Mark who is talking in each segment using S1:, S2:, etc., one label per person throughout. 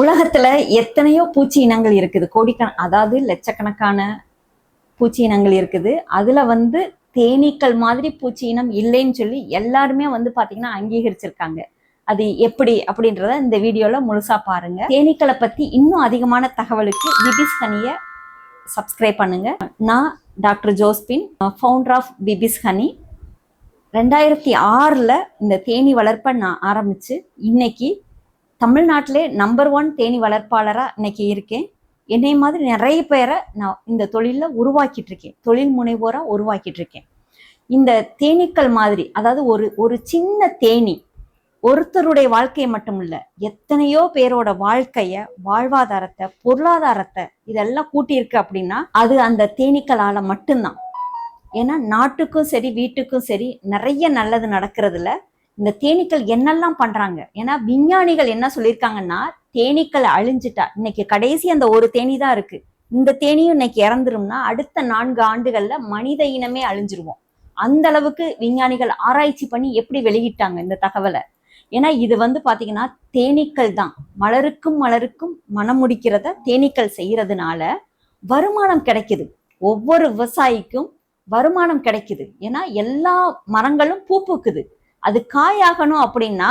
S1: உலகத்துல எத்தனையோ பூச்சி இனங்கள் இருக்குது. கோடிக்கண அதாவது லட்சக்கணக்கான பூச்சி இனங்கள் இருக்குது. அதுல வந்து தேனீக்கள் மாதிரி பூச்சி இனம் இல்லைன்னு சொல்லி எல்லாருமே வந்து பாத்தீங்கன்னா அங்கீகரிச்சிருக்காங்க. அது எப்படி அப்படின்றத இந்த வீடியோல முழுசா பாருங்க. தேனீக்களை பத்தி இன்னும் அதிகமான தகவலுக்கு பிபிஸ் ஹனிய சப்ஸ்கிரைப் பண்ணுங்க. நான் doctor Josephine founder of BB's honey. ரெண்டாயிரத்தி ஆறில் இந்த தேனி வளர்ப்பை நான் ஆரம்பித்து இன்னைக்கு தமிழ்நாட்டிலே நம்பர் ஒன் தேனி வளர்ப்பாளராக இன்னைக்கு இருக்கேன். என்னை மாதிரி நிறைய பேரை நான் இந்த தொழிலில் உருவாக்கிட்டு இருக்கேன். தொழில் முனைவோராக உருவாக்கிட்டு இருக்கேன். இந்த தேனீக்கள் மாதிரி அதாவது ஒரு ஒரு சின்ன தேனி ஒருத்தருடைய வாழ்க்கையை மட்டும் இல்லை எத்தனையோ பேரோட வாழ்க்கைய வாழ்வாதாரத்தை பொருளாதாரத்தை இதெல்லாம் கூட்டியிருக்கு அப்படின்னா அது அந்த தேனீக்களால் மட்டும்தான். ஏன்னா நாட்டுக்கும் சரி வீட்டுக்கும் சரி நிறைய நல்லது நடக்கிறதுல இந்த தேனீக்கள் என்னெல்லாம் பண்றாங்க? ஏன்னா விஞ்ஞானிகள் என்ன சொல்லியிருக்காங்கன்னா தேனீக்கள் அழிஞ்சிட்டா இன்னைக்கு கடைசி அந்த ஒரு தேனி தான் இருக்கு. இந்த தேனியும் இன்னைக்கு இறந்துரும்னா அடுத்த நான்கு ஆண்டுகள்ல மனித இனமே அழிஞ்சிருவோம். அந்த அளவுக்கு விஞ்ஞானிகள் ஆராய்ச்சி பண்ணி எப்படி வெளியிட்டாங்க இந்த தகவலை? ஏன்னா இது வந்து பாத்தீங்கன்னா தேனீக்கள் தான். மலருக்கும் மலருக்கும் மனம் முடிக்கிறத தேனீக்கள் செய்யறதுனால வருமானம் கிடைக்குது. ஒவ்வொரு விவசாயிக்கும் வருமானம் கிடைக்குது. ஏன்னா எல்லா மரங்களும் பூ பூக்குது. அது காயாகணும் அப்படின்னா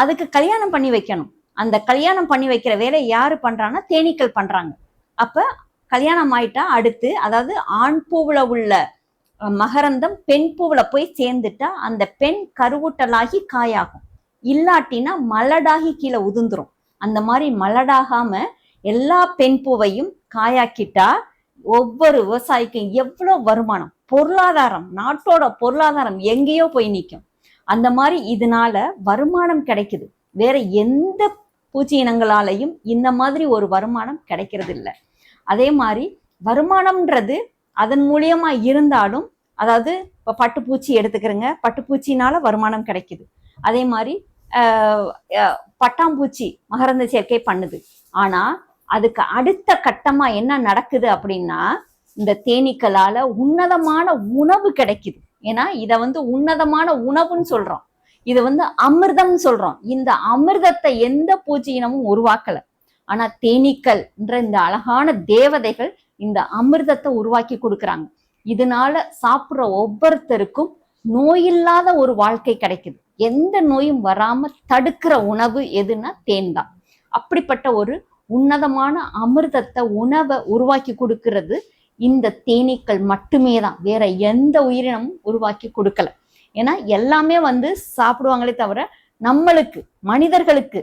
S1: அதுக்கு கல்யாணம் பண்ணி வைக்கணும். அந்த கல்யாணம் பண்ணி வைக்கிற வேலை யாரு பண்றாங்கன்னா தேனீக்கள் பண்றாங்க. அப்ப கல்யாணம் ஆயிட்டா அடுத்து அதாவது ஆண் பூவுல உள்ள மகரந்தம் பெண் பூவுல போய் சேர்ந்துட்டா அந்த பெண் கருவூட்டலாகி காயாகும். இல்லாட்டினா மலடாகி கீழே உதிர்ந்துரும். அந்த மாதிரி மலடாகாம எல்லா பெண் பூவையும் காயாக்கிட்டா ஒவ்வொரு விவசாயிக்கும் எவ்வளவு வருமானம்? பொருளாதாரம் நாட்டோட பொருளாதாரம் எங்கேயோ போய் நிற்கும் அந்த மாதிரி இதனால வருமானம் கிடைக்குது. வேற எந்த பூச்சி இனங்களாலையும் இந்த மாதிரி ஒரு வருமானம் கிடைக்கிறது இல்லை அதே மாதிரி வருமானம்ன்றது அதன் மூலியமா இருந்தாலும் அதாவது இப்போ பட்டுப்பூச்சி எடுத்துக்கிறேங்க. பட்டுப்பூச்சினால வருமானம் கிடைக்குது. அதே மாதிரி பட்டாம்பூச்சி மகரந்த சேர்க்கை பண்ணுது. ஆனால் அதுக்கு அடுத்த கட்டமாக என்ன நடக்குது அப்படின்னா இந்த தேனீக்களால் உன்னதமான உணவு கிடைக்குது. ஏன்னா இத வந்து உன்னதமான உணவுன்னு சொல்றோம். இது வந்து அமிர்தம்னு சொல்றோம். இந்த அமிர்தத்தை எந்த பூச்சி இனமும் உருவாக்கல. ஆனா தேனீக்கள்ன்ற இந்த அழகான தேவதைகள் இந்த அமிர்தத்தை உருவாக்கி கொடுக்குறாங்க. இதனால சாப்பிட்ற ஒவ்வொருத்தருக்கும் நோயில்லாத ஒரு வாழ்க்கை கிடைக்குது. எந்த நோயும் வராம தடுக்கிற உணவு எதுன்னா தேன் தான் அப்படிப்பட்ட ஒரு உன்னதமான அமிர்தத்தை உணவை உருவாக்கி கொடுக்கிறது இந்த தேனீக்கள் மட்டுமே தான் வேற எந்த உயிரினமும் உருவாக்கி கொடுக்கல. ஏன்னா எல்லாமே வந்து சாப்பிடுவாங்களே தவிர நம்மளுக்கு மனிதர்களுக்கு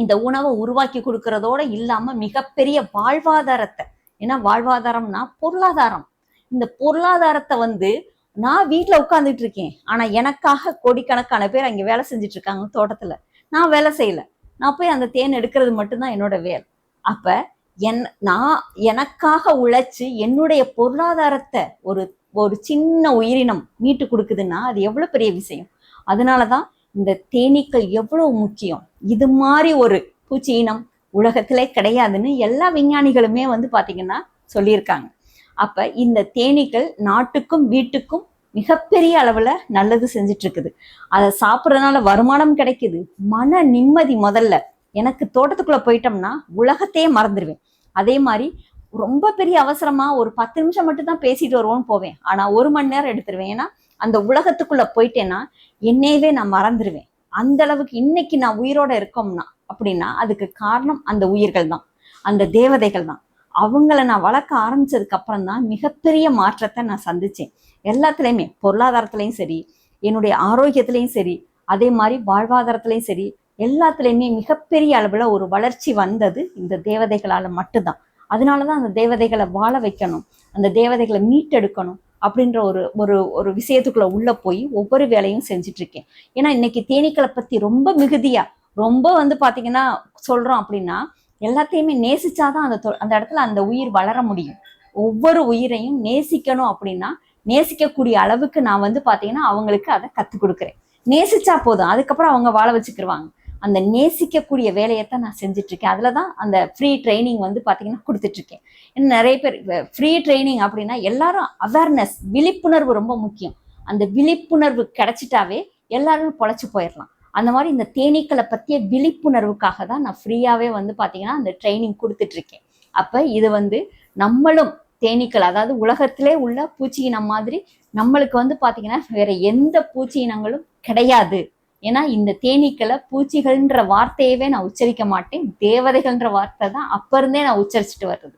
S1: இந்த உணவை உருவாக்கி கொடுக்கறதோட இல்லாம மிகப்பெரிய வாழ்வாதாரத்தை ஏன்னா வாழ்வாதாரம்னா பொருளாதாரம். இந்த பொருளாதாரத்தை வந்து நான் வீட்டுல உட்காந்துட்டு இருக்கேன் ஆனா எனக்காக கோடிக்கணக்கான பேர் அங்க வேலை செஞ்சுட்டு இருக்காங்க தோட்டத்துல. நான் வேலை செய்யல. நான் போய் அந்த தேன் எடுக்கிறது மட்டும்தான் என்னோட வேலை. அப்ப என் நான் எனக்காக உழைச்சு என்னுடைய பொருளாதாரத்தை ஒரு ஒரு சின்ன உயிரினம் மீட்டு கொடுக்குதுன்னா அது எவ்வளவு பெரிய விஷயம்? அதனாலதான் இந்த தேனீக்கள் எவ்வளவு முக்கியம்? இது மாதிரி ஒரு பூச்சி இனம் உலகத்திலே கிடையாதுன்னு எல்லா விஞ்ஞானிகளுமே வந்து பாத்தீங்கன்னா சொல்லியிருக்காங்க. அப்ப இந்த தேனீக்கள் நாட்டுக்கும் வீட்டுக்கும் மிகப்பெரிய அளவுல நல்லது செஞ்சுட்டு இருக்குது. அதை சாப்பிட்றதுனால வருமானம் கிடைக்குது. மன நிம்மதி முதல்ல. எனக்கு தோட்டத்துக்குள்ள போயிட்டோம்னா உலகத்தையே மறந்துடுவேன் அதே மாதிரி ரொம்ப பெரிய அவசரமா ஒரு பத்து நிமிஷம் மட்டும் தான் பேசிட்டு வருவோம்னு போவேன். ஆனா ஒரு மணி நேரம் எடுத்துருவேன். ஏன்னா அந்த உலகத்துக்குள்ள போயிட்டேன்னா என்னையவே நான் மறந்துடுவேன் அந்த அளவுக்கு இன்னைக்கு நான் உயிரோட இருக்கோம்னா அப்படின்னா அதுக்கு காரணம் அந்த உயிர்கள் தான். அந்த தேவதைகள் தான். அவங்கள நான் வளர்க்க ஆரம்பிச்சதுக்கு அப்புறம் தான் மிகப்பெரிய மாற்றத்தை நான் சந்திச்சேன். எல்லாத்துலேயுமே பொருளாதாரத்துலேயும் சரி என்னுடைய ஆரோக்கியத்திலையும் சரி அதே மாதிரி வாழ்வாதாரத்திலையும் சரி எல்லாத்துலேயுமே மிகப்பெரிய அளவில் ஒரு வளர்ச்சி வந்தது இந்த தேவதைகளால் மட்டும்தான். அதனால தான் அந்த தேவதைகளை வாழ வைக்கணும் அந்த தேவதைகளை மீட்டெடுக்கணும் அப்படின்ற ஒரு ஒரு ஒரு விஷயத்துக்குள்ள உள்ளே போய் ஒவ்வொரு வேலையும் செஞ்சிட்ருக்கேன் ஏன்னா இன்னைக்கு தேனீக்களை பற்றி ரொம்ப மிகுதியாக ரொம்ப வந்து பார்த்தீங்கன்னா சொல்கிறோம் அப்படின்னா எல்லாத்தையுமே நேசிச்சாதான் அந்த தொ- அந்த இடத்துல அந்த உயிர் வளர முடியும். ஒவ்வொரு உயிரையும் நேசிக்கணும் அப்படின்னா நேசிக்கக்கூடிய அளவுக்கு நான் வந்து பார்த்தீங்கன்னா அவங்களுக்கு அதை கற்றுக் கொடுக்குறேன். நேசிச்சா போதும் அதுக்கப்புறம் அவங்க வாழ வச்சுக்கிருவாங்க. அந்த நேசிக்கக்கூடிய வேலையைத்தான் நான் செஞ்சிட்ருக்கேன். அதில் தான் அந்த ஃப்ரீ ட்ரைனிங் வந்து பார்த்தீங்கன்னா கொடுத்துட்ருக்கேன். இன்னும் நிறைய பேர் ஃப்ரீ ட்ரைனிங் அப்படின்னா எல்லாரும் அவேர்னஸ் விழிப்புணர்வு ரொம்ப முக்கியம். அந்த விழிப்புணர்வு கிடைச்சிட்டாவே எல்லாருமே பொழைச்சி போயிடலாம் அந்த மாதிரி இந்த தேனீக்களை பற்றிய விழிப்புணர்வுக்காக தான் நான் ஃப்ரீயாகவே வந்து பார்த்தீங்கன்னா அந்த ட்ரைனிங் கொடுத்துட்ருக்கேன். அப்போ இது வந்து நம்மளும் தேனீக்கள் அதாவது உலகத்திலே உள்ள பூச்சி இனம் மாதிரி நம்மளுக்கு வந்து பார்த்தீங்கன்னா வேற எந்த பூச்சி இனங்களும் கிடையாது. ஏன்னா இந்த தேனீக்களை பூச்சிகள்ன்ற வார்த்தையவே நான் உச்சரிக்க மாட்டேன். தேவதைகள்ன்ற வார்த்தை தான் அப்ப இருந்தே நான் உச்சரிச்சுட்டு வர்றது.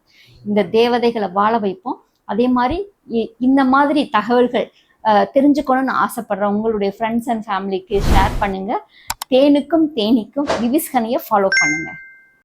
S1: இந்த தேவதைகளை வாழ வைப்போம். அதே மாதிரி இ- இந்த மாதிரி தகவல்கள் தெரிஞ்சுக்கணும்னு ஆசைப்படுற உங்களுடைய ஃப்ரெண்ட்ஸ் அண்ட் ஃபேமிலிக்கு ஷேர் பண்ணுங்க. தேனுக்கும் தேனீக்கும் விவிஸ்கனையை ஃபாலோ பண்ணுங்க.